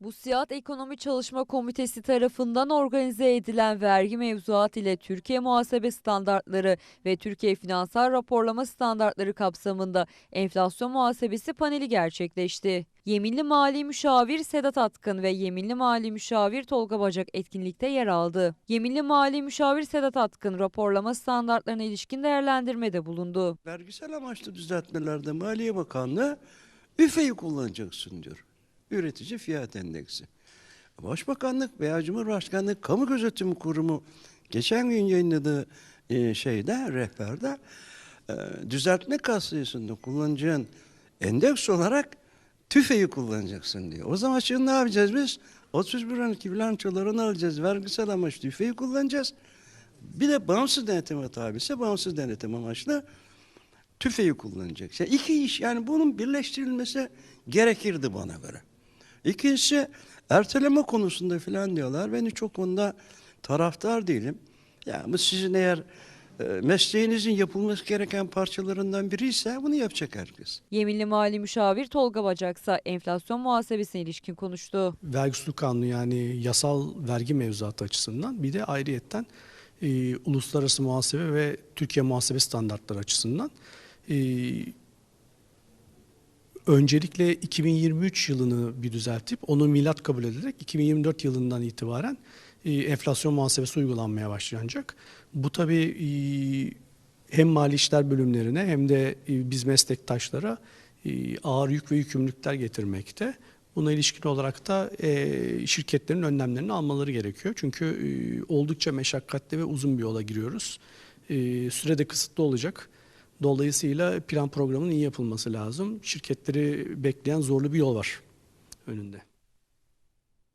Bu Siyat Ekonomi Çalışma Komitesi tarafından organize edilen vergi mevzuat ile Türkiye Muhasebe Standartları ve Türkiye Finansal Raporlama Standartları kapsamında enflasyon muhasebesi paneli gerçekleşti. Yeminli Mali Müşavir Sedat Atkın ve Yeminli Mali Müşavir Tolga Bacak etkinlikte yer aldı. Yeminli Mali Müşavir Sedat Atkın raporlama standartlarına ilişkin değerlendirmede bulundu. Vergisel amaçlı düzeltmelerde Maliye Bakanlığı üfeyi kullanacaksın diyor. Üretici fiyat endeksi. Başbakanlık veya Cumhurbaşkanlığı Kamu Gözetimi Kurumu geçen gün yayınladığı e, şeyde, rehberde e, düzeltme kapsayısında kullanacağın endeks olarak tüfeği kullanacaksın diyor. O zaman şimdi ne yapacağız biz? 31 12 bilançolarını alacağız. Vergisel amaçlı tüfeği kullanacağız. Bir de bağımsız denetime tabisi bağımsız denetim amaçlı tüfeği kullanacak. Yani iki iş yani bunun birleştirilmesi gerekirdi bana göre. İkincisi erteleme konusunda filan diyorlar. Ben hiç o konuda taraftar değilim. Yani sizin eğer e, mesleğinizin yapılması gereken parçalarından biri ise bunu yapacak herkes. Yeminli Mali Müşavir Tolga Bacak ise enflasyon muhasebesine ilişkin konuştu. vergi usulü kanunu yani yasal vergi mevzuatı açısından bir de ayrıyetten e, uluslararası muhasebe ve Türkiye muhasebe standartları açısından e, öncelikle 2023 yılını bir düzeltip onu milat kabul ederek 2024 yılından itibaren e, enflasyon muhasebesi uygulanmaya başlanacak. Bu tabii e, hem mali işler bölümlerine hem de e, biz meslektaşlara e, ağır yük ve yükümlülükler getirmekte. Buna ilişkin olarak da e, şirketlerin önlemlerini almaları gerekiyor. Çünkü oldukça meşakkatli ve uzun bir yola giriyoruz. Sürede kısıtlı olacak. Dolayısıyla plan programının iyi yapılması lazım. Şirketleri bekleyen zorlu bir yol var önünde.